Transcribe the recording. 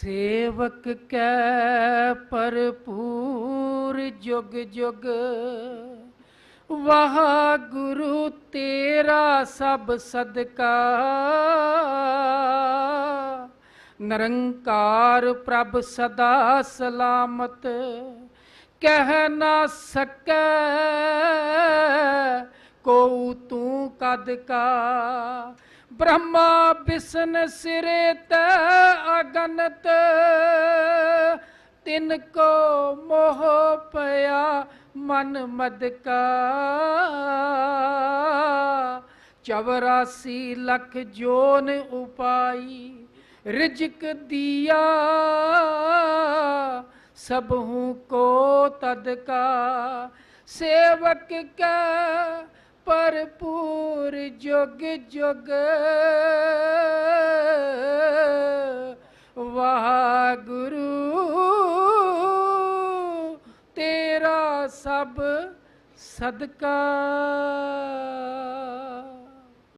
ਸੇਵਕ ਕੈ ਭਰਪੂਰ ਜੁਗ ਜੁਗ। ਵਾਹ ਗੁਰੂ ਤੇਰਾ ਸਭ ਸਦਕਾ। ਨਿਰੰਕਾਰ ਪ੍ਰਭ ਸਦਾ ਸਲਾਮਤ। ਕਹਿ ਨਾ ਸਕੈ ਕੋ ਤੂੰ ਕਦ ਕਾ। ਬ੍ਰਹਮਾ ਬਿਸ਼ਨ ਸਿਰੇ ਤੈ ਅਗਨਤ, ਤਿਨ ਕੋ ਮੋਹ ਪਿਆ ਮਨ ਮਦਕਾ। 84 ਲੱਖ ਜੋਨ ਉਪਾਈ ਰਿਜਕ ਦਿਆ, ਸਭ ਕੋ ਤਦਕਾ। ਸੇਵਕ ਕੈ ਭਰਪੂਰ ਜੁਗ ਜੁਗ ਵਾਹਿਗੁਰੂ ਤੇਰਾ ਸਭ ਸਦਕਾ।